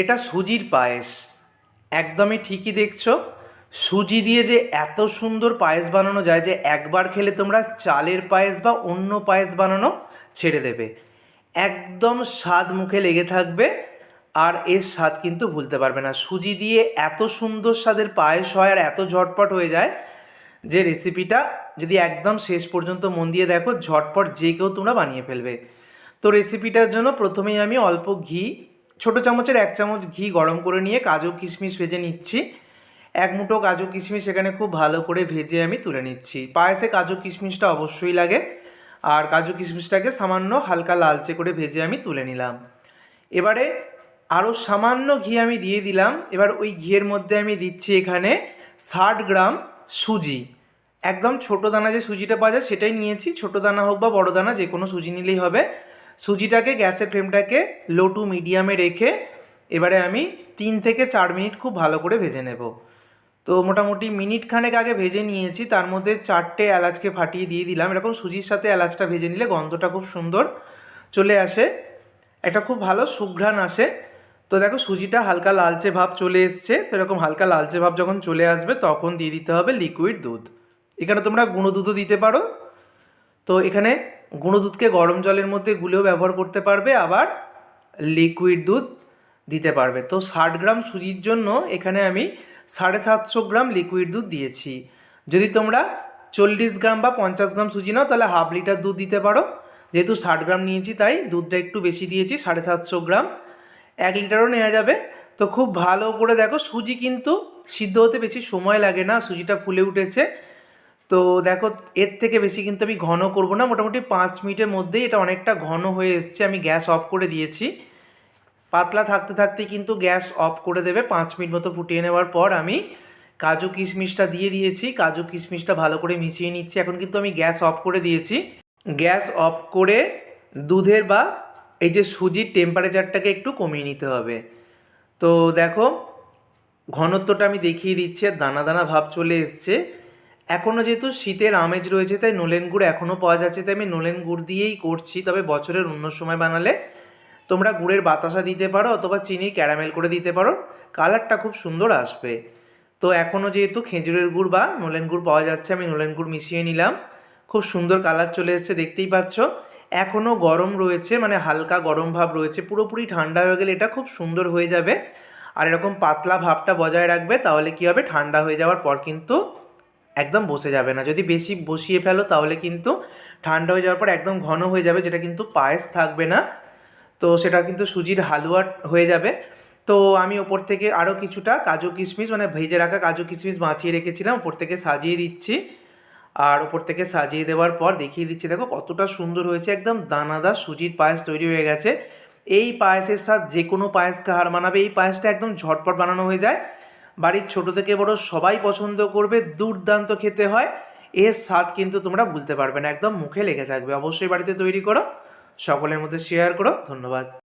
এটা সুজির পায়েস। একদমই ঠিকই দেখছ। সুজি দিয়ে যে এত সুন্দর পায়েস বানানো যায় যে একবার খেলে তোমরা চালের পায়েস বা অন্য পায়েস বানানো ছেড়ে দেবে। একদম স্বাদ মুখে লেগে থাকবে আর এর স্বাদ কিন্তু ভুলতে পারবে না। সুজি দিয়ে এত সুন্দর স্বাদের পায়েস হয় আর এত ঝটপট হয়ে যায় যে রেসিপিটা যদি একদম শেষ পর্যন্ত মন দিয়ে দেখো, ঝটপট যে কেউ তোমরা বানিয়ে ফেলবে। তো রেসিপিটার জন্য প্রথমেই আমি অল্প ঘি ছোটো চামচের এক চামচ ঘি গরম করে নিয়ে কাজু কিশমিশ ভেজে নিচ্ছি। এক মুঠো কাজু কিশমিশ এখানে খুব ভালো করে ভেজে আমি তুলে নিচ্ছি। পায়েসে কাজু কিশমিশটা অবশ্যই লাগে। আর কাজু কিশমিশটাকে সামান্য হালকা লালচে করে ভেজে আমি তুলে নিলাম। এবারে আরও সামান্য ঘি আমি দিয়ে দিলাম। এবার ওই ঘিয়ের মধ্যে আমি দিচ্ছি এখানে ষাট গ্রাম সুজি। একদম ছোট দানা যে সুজিটা পাওয়া যায় সেটাই নিয়েছি। ছোট দানা হোক বা বড় দানা যে কোনো সুজি নিলেই হবে। সুজিটাকে, গ্যাসের ফ্লেমটাকে লো টু মিডিয়ামে রেখে এবারে আমি তিন থেকে চার মিনিট খুব ভালো করে ভেজে নেব। তো মোটামুটি মিনিট খানেক আগে ভেজে নিয়েছি, তার মধ্যে চারটে এলাচকে ফাটিয়ে দিয়ে দিলাম। এরকম সুজির সাথে এলাচটা ভেজে নিলে গন্ধটা খুব সুন্দর চলে আসে। একটা খুব ভালো সুঘ্রাণ আসে। তো দেখো সুজিটা হালকা লালচে ভাব চলে এসছে। তো এরকম হালকা লালচে ভাব যখন চলে আসবে, তখন দিয়ে দিতে হবে লিকুইড দুধ। এখানে তোমরা গুঁড়ো দুধও দিতে পারো। তো এখানে গুঁড়ো দুধকে গরম জলের মধ্যে গুলেও ব্যবহার করতে পারবে, আবার লিকুইড দুধ দিতে পারবে। তো ষাট গ্রাম সুজির জন্য এখানে আমি সাড়ে সাতশো গ্রাম লিকুইড দুধ দিয়েছি। যদি তোমরা চল্লিশ গ্রাম বা পঞ্চাশ গ্রাম সুজি নাও, তাহলে হাফ লিটার দুধ দিতে পারো। যেহেতু ষাট গ্রাম নিয়েছি, তাই দুধটা একটু বেশি দিয়েছি, সাড়ে সাতশো গ্রাম। এক লিটারও নেওয়া যাবে। তো খুব ভালো করে দেখো, সুজি কিন্তু সিদ্ধ হতে বেশি সময় লাগে না, সুজিটা ফুলে উঠেছে। তো দেখো, এর থেকে বেশি কিন্তু আমি ঘন করব না। মোটামুটি পাঁচ মিনিটের মধ্যেই এটা অনেকটা ঘন হয়ে এসছে। আমি গ্যাস অফ করে দিয়েছি। পাতলা থাকতে থাকতে কিন্তু গ্যাস অফ করে দেবে। পাঁচ মিনিট মতো ফুটিয়ে নেওয়ার পর আমি কাজু কিশমিশটা দিয়ে দিয়েছি। কাজু কিশমিশটা ভালো করে মিশিয়ে নিচ্ছি। এখন কিন্তু আমি গ্যাস অফ করে দিয়েছি। গ্যাস অফ করে দুধের বা এই যে সুজির টেম্পারেচারটাকে একটু কমিয়ে নিতে হবে। তো দেখো, ঘনত্বটা আমি দেখিয়ে দিচ্ছি আর দানা দানা ভাব চলে এসছে। এখনও যেহেতু শীতের আমেজ রয়েছে, তাই নোলেন গুড় এখনও পাওয়া যাচ্ছে। তাই আমি নোলেন গুড় দিয়েই করছি, তবে বছরের অন্য সময় বানালে তোমরা গুড়ের বাতাসা দিতে পারো অথবা চিনি ক্যারামেল করে দিতে পারো। কালারটা খুব সুন্দর আসবে। তো এখনও যেহেতু খেজুরের গুড় বা নোলেন গুড় পাওয়া যাচ্ছে, আমি নোলেন গুড় মিশিয়ে নিলাম। খুব সুন্দর কালার চলে এসছে, দেখতেই পাচ্ছ। এখনও গরম রয়েছে মানে হালকা গরম ভাব রয়েছে, পুরোপুরি ঠান্ডা হয়ে গেলে এটা খুব সুন্দর হয়ে যাবে। আর এরকম পাতলা ভাবটা বজায় রাখবে, তাহলে কী হবে? ঠান্ডা হয়ে যাওয়ার পর কিন্তু একদম বসে যাবে না। যদি বেশি বসিয়ে ফেলো তাহলে কিন্তু ঠান্ডা হয়ে যাওয়ার পর একদম ঘন হয়ে যাবে, যেটা কিন্তু পায়েস থাকবে না। তো সেটা কিন্তু সুজির হালুয়া হয়ে যাবে। তো আমি ওপর থেকে আরও কিছুটা কাজু কিশমিশ মানে ভেজে রাখা কাজু কিশমিশ বাঁচিয়ে রেখেছিলাম, ওপর থেকে সাজিয়ে দিচ্ছি। আর ওপর থেকে সাজিয়ে দেওয়ার পর দেখিয়ে দিচ্ছি, দেখো কতটা সুন্দর হয়েছে, একদম দানাদার সুজির পায়েস তৈরি হয়ে গেছে। এই পায়েসের স্বাদ যে কোনো পায়েসকে হার মানাবে, এই পায়েসটা একদম ঝটপট বানানো হয়ে যায়। বাড়ির ছোট থেকে বড় সবাই পছন্দ করবে, দুর্দান্ত খেতে হয়। এর স্বাদ কিন্তু তোমরা বুঝতে পারবে না, একদম মুখে লেগে থাকবে। অবশ্যই বাড়িতে তৈরি করো, সকলের মধ্যে শেয়ার করো। ধন্যবাদ।